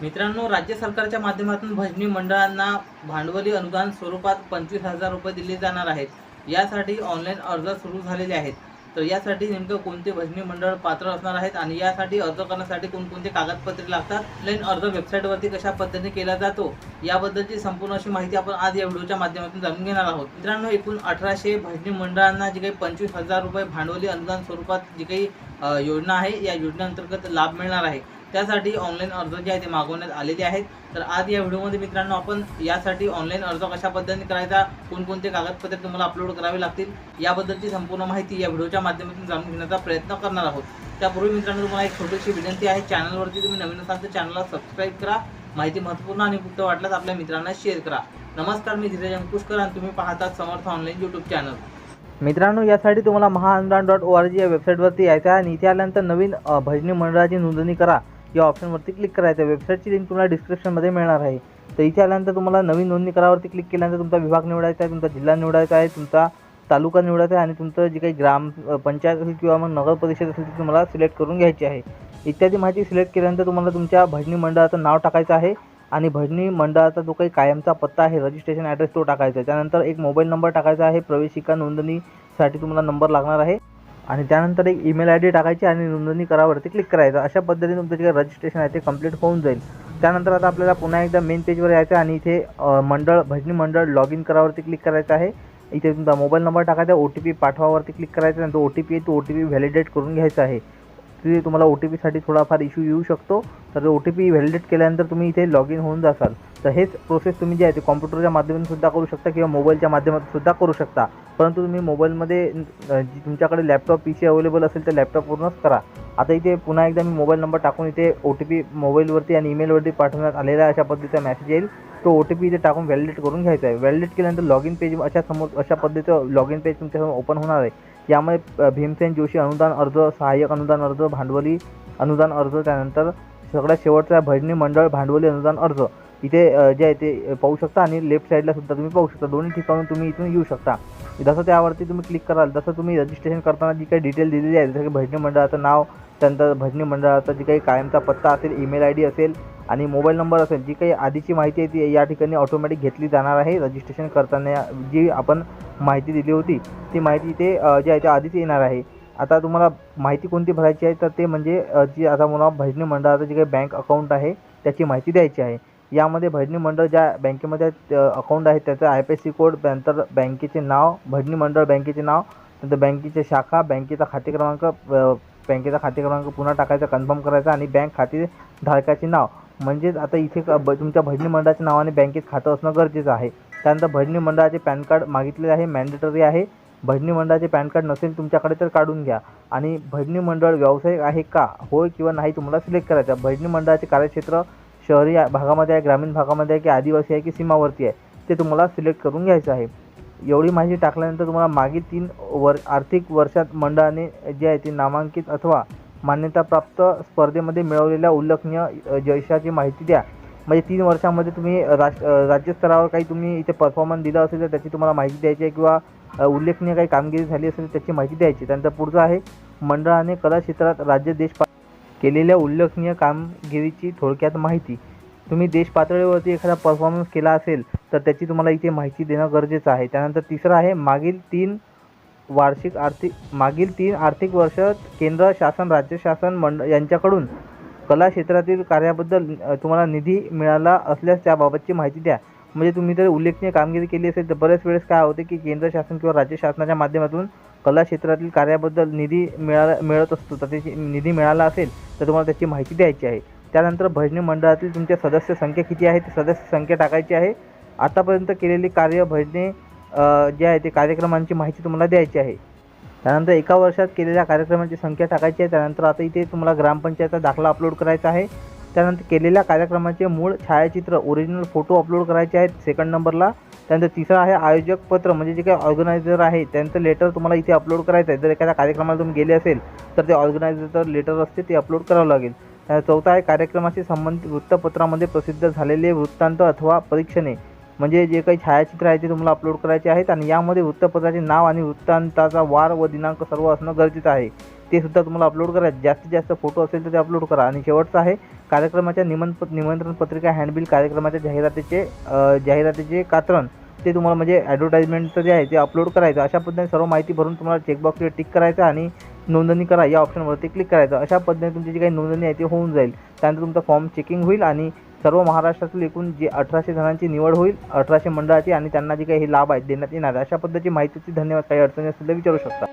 मित्रांनो राज्य सरकारच्या माध्यमातून भजनी मंडळांना भांडवली अनुदान स्वरूपात पंचवीस हजार रुपये दिले जाणार आहेत. यासाठी ऑनलाईन अर्ज सुरू झालेले आहेत. तर यासाठी नेमकं कोणते भजनी मंडळ पात्र असणार आहेत आणि यासाठी अर्ज करण्यासाठी कोणकोणते कागदपत्रे लागतात? ऑनलाईन अर्ज वेबसाईटवरती कशा पद्धतीने केला जातो? याबद्दलची संपूर्ण अशी माहिती आपण आज या व्हिडिओच्या माध्यमातून जाणून घेणार आहोत. मित्रांनो एकूण अठराशे भजनी मंडळांना जी काही पंचवीस हजार रुपये भांडवली अनुदान स्वरूपात जी काही योजना आहे या योजनेअंतर्गत लाभ मिळणार आहे. त्यासाठी ऑनलाईन अर्ज जे आहे ते मागवण्यात आलेले आहेत. तर आज या व्हिडिओमध्ये मित्रांनो आपण यासाठी ऑनलाईन अर्ज कशा पद्धतीने करायचा कोणकोणते कागदपत्रे तुम्हाला अपलोड करावे लागतील याबद्दलची संपूर्ण माहिती या व्हिडिओच्या माध्यमातून जाणून घेण्याचा प्रयत्न करणार आहोत. त्यापूर्वी मित्रांनो तुम्हाला एक छोटीशी विनंती आहे चॅनलवरती तुम्ही नवीन असाल तर चॅनलला सबस्क्राईब करा. माहिती महत्त्वपूर्ण आणि गुप्त वाटल्यास आपल्या मित्रांना शेअर करा. नमस्कार मी धीरज अंकुशकर आणि तुम्ही पाहतात समर्थ ऑनलाईन यूट्यूब चॅनल मित्रांनो यासाठी तुम्हाला महाअनुदान डॉट ओ आर जी या वेबसाईटवरती यायचं आहे आणि इथे आल्यानंतर नवीन भजनी मंडळाची नोंदणी करा. या ऑप्शनवरती क्लिक करायचं. आहे वेबसाईटची लिंक तुम्हाला डिस्क्रिप्शनमध्ये मिळणार आहे. तर इथे आल्यानंतर तुम्हाला नवीन नोंदणी करावरती क्लिक केल्यानंतर तुमचा विभाग निवडायचा आहे तुमचा जिल्हा निवडायचा आहे तुमचा तालुका निवडायचा आहे आणि तुमचं जे काही ग्राम पंचायत असेल किंवा मग नगर परिषद असेल ती तुम्हाला सिलेक्ट करून घ्यायची आहे. इत्यादी माहिती सिलेक्ट केल्यानंतर तुम्हाला तुमच्या भजनी मंडळाचं नाव टाकायचं आहे आणि भजनी मंडळाचा जो काही कायमचा पत्ता आहे रजिस्ट्रेशन ॲड्रेस तो टाकायचा आहे. त्यानंतर एक मोबाईल नंबर टाकायचा आहे. प्रवेशिका नोंदणीसाठी तुम्हाला नंबर लागणार आहे. आणि त्यानंतर एक ईमेल आय डी टाकायची आणि नोंदणी करावरती क्लिक करायचं. अशा पद्धतीने तुमचं जे रजिस्ट्रेशन आहे ते कंप्लीट होऊन जाईल. त्यानंतर आता आपल्याला पुन्हा एकदा मेन पेजवर यायचं आहे आणि इथे मंडळ भजनी मंडळ लॉग इन करावरती क्लिक करायचं आहे. इथे तुमचा मोबाईल नंबर टाकायचा ओ टी पी पाठवावरती क्लिक करायचं आणि तो ओ टी पी आहे तो ओ टी पी व्हॅलिडेट करून घ्यायचा आहे. तिथे तुम्हाला ओ टी पीसाठी थोडाफार इश्यू येऊ शकतो. तर ओ टी पी व्हॅलिडेट केल्यानंतर तुम्ही इथे लॉग इन होऊन जासाल. तर हेच प्रोसेस तुम्ही जे आहे ते कॉम्प्युटरच्या माध्यमातून सुद्धा करू शकता किंवा मोबाईलच्या माध्यमातून सुद्धा करू शकता. परंतु तुम्ही मोबाईलमध्ये जी तुमच्याकडे लॅपटॉप पी सी अवेलेबल असेल तर लॅपटॉपवरूनच करा. आता इथे पुन्हा एकदा मी मोबाईल नंबर टाकून इथे ओ टी पी मोबाईलवरती आणि ईमेलवरती पाठवण्यात आलेला आहे अशा पद्धतीचा मेसेज येईल. तो ओ टी पी इथे टाकून व्हॅलिडेट करून घ्यायचा आहे. व्हॅलिडेट केल्यानंतर लॉग इन पेज अशा समोर अशा पद्धतीचं लॉग इन पेज तुमच्यासमोर ओपन होणार आहे. यामध्ये भीमसेन जोशी अनुदान अर्ज सहाय्यक अनुदान अर्ज भांडवली अनुदान अर्ज त्यानंतर सगळ्यात शेवटचा भजनी मंडळ भांडवली अनुदान अर्ज. इथे जे आहे ते पाहू शकता आणि लेफ्ट साईडला सुद्धा तुम्ही पाहू शकता. दोन्ही ठिकाणून तुम्ही इथून येऊ शकता. जसं त्यावरती तुम्ही क्लिक कराल तसं तुम्ही रजिस्ट्रेशन करताना जी काही डिटेल दिलेली आहे जसं की भजनी मंडळाचं नाव त्यानंतर भजनी मंडळाचा जी काही कायमचा पत्ता असेल ईमेल आय डी असेल आणि मोबाईल नंबर असेल जी काही आधीची माहिती आहे ती या ठिकाणी ऑटोमॅटिक घेतली जाणार आहे. रजिस्ट्रेशन करताना जी आपण माहिती दिली होती ती माहिती इथे जे जी आहे ते आधीच येणार आहे. आता तुम्हाला माहिती कोणती भरायची आहे तर ते म्हणजे जी आता मला भजनी मंडळाचं जे काही बँक अकाउंट आहे त्याची माहिती द्यायची आहे. यामध्ये भजनी मंडळ ज्या बँकेमध्ये अकाउंट आहे त्याचं I P S C code नंतर बँकेचे नाव भजनी मंडळ बँकेचे नाव नंतर बँकेची शाखा बँकेचा खाते क्रमांक बँकेचा खाते क्रमांक पुन्हा टाकायचा कन्फर्म करायचा आणि बँक खाते धारकाचे नाव. म्हणजेच आता इथे क- ब तुमच्या भजनी मंडळाच्या नावाने बँकेत खातं असणं गरजेचं आहे. त्यानंतर भजनी मंडळाचे पॅन कार्ड मागितलेले आहे मॅन्डेटरी आहे. भजनी मंडळाचे पॅन कार्ड नसेल तुमच्याकडे तर काढून घ्या. आणि भजनी मंडळ व्यावसायिक आहे का? होय किंवा नाही तुम्हाला सिलेक्ट करायचं आहे. भजनी मंडळाचे कार्यक्षेत्र शहरी भागामध्ये आहे ग्रामीण भागामध्ये आहे की आदिवासी आहे की सीमावर्ती आहे ते तुम्हाला सिलेक्ट करून घ्यायचं आहे. एवढी माहिती टाकल्यानंतर तुम्हाला मागील तीन वर आर्थिक वर्षात मंडळाने जे आहे ते नामांकित अथवा मान्यताप्राप्त स्पर्धेमध्ये मिळवलेल्या उल्लेखनीय जयशाची माहिती द्या. म्हणजे तीन वर्षामध्ये तुम्ही राज राज्यस्तरावर काही तुम्ही इथे परफॉर्मन्स दिला असेल तर त्याची तुम्हाला माहिती द्यायची आहे किंवा उल्लेखनीय काही कामगिरी झाली असेल तर त्याची माहिती द्यायची. त्यानंतर पुढचं आहे मंडळाने कला क्षेत्रात राज्य देश पा- केलेल्या उल्लेखनीय कामगिरीची थोडक्यात माहिती. तुम्ही देश पातळीवरती एखादा परफॉर्मन्स केला असेल तर त्याची तुम्हाला इथे माहिती देणं गरजेचं आहे. त्यानंतर तिसरं आहे मागील तीन वार्षिक आर्थिक मागील तीन आर्थिक वर्षात केंद्र शासन राज्य शासन मंड यांच्याकडून कला क्षेत्रातील कार्याबद्दल तुम्हाला निधी मिळाला असल्यास त्याबाबतची माहिती द्या. म्हणजे तुम्ही जर उल्लेखनीय कामगिरी केली असेल तर बऱ्याच वेळेस काय होते की केंद्र शासन किंवा राज्य शासनाच्या माध्यमातून कला क्षेत्रातील कार्याबद्दल निधी मिळाला मिळत असतो तर त्याची निधी मिळाला असेल तर तुम्हाला त्याची माहिती द्यायची आहे. त्यानंतर भजनी मंडळातील तुमच्या सदस्य संख्या किती आहे? ती सदस्य संख्या टाकायची आहे. आतापर्यंत केलेली कार्य भजने जे आहे ते कार्यक्रमांची माहिती तुम्हाला द्यायची आहे. त्यानंतर एका वर्षात केलेल्या कार्यक्रमांची संख्या टाकायची आहे. त्यानंतर आता इथे तुम्हाला ग्रामपंचायतचा दाखला अपलोड करायचा आहे. त्यानंतर केलेल्या कार्यक्रमाचे मूळ छायाचित्र ओरिजिनल फोटो अपलोड करायचे आहेत सेकंड नंबरला त्यानंतर तिसरं आहे आयोजक पत्र म्हणजे जे काही ऑर्गनायझर आहे त्यांचं लेटर तुम्हाला इथे अपलोड करायचं आहे. जर एखाद्या कार्यक्रमाला तुम्ही गेले असेल तर ते ऑर्गनायझरचं लेटर असते ते अपलोड करावं लागेल. चौथा आहे कार्यक्रमाशी संबंधित वृत्तपत्रामध्ये प्रसिद्ध झालेले वृत्तांत अथवा परीक्षणे. म्हणजे जे काही छायाचित्र आहे ते तुम्हाला अपलोड करायचे आहेत आणि यामध्ये वृत्तपत्राचे नाव आणि वृत्तांताचा वार व दिनांक सर्व असणं गरजेचं आहे. ते सुद्धा तुम्हाला अपलोड करायचे जास्तीत जास्त फोटो असेल तर ते अपलोड करा. आणि शेवटचं आहे कार्यक्रमाच्या निमंत निमंत्रण पत्रिका हँडबिल कार्यक्रमाच्या जाहिरातीचे जाहिरातीचे कात्रण. ते तुम्हाला म्हणजे ॲडव्हर्टाईजमेंटचं जे आहे ते अपलोड करायचं. अशा पद्धतीने सर्व माहिती भरून तुम्हाला चेकबॉक्सवर टिक करायचं आणि नोंदणी करा. या ऑप्शनवरती क्लिक करायचं. अशा पद्धतीने तुमची जी काही नोंदणी आहे ती होऊन जाईल. त्यानंतर तुमचा फॉर्म चेकिंग होईल आणि सर्व महाराष्ट्रातील एकूण जे अठराशे जणांची निवड होईल अठराशे मंडळाची आणि त्यांना जे काही हे लाभ आहेत देण्यात येणार अशा पद्धतीची माहितीची धन्यवाद. काही अडचणी असतील तर विचारू शकता.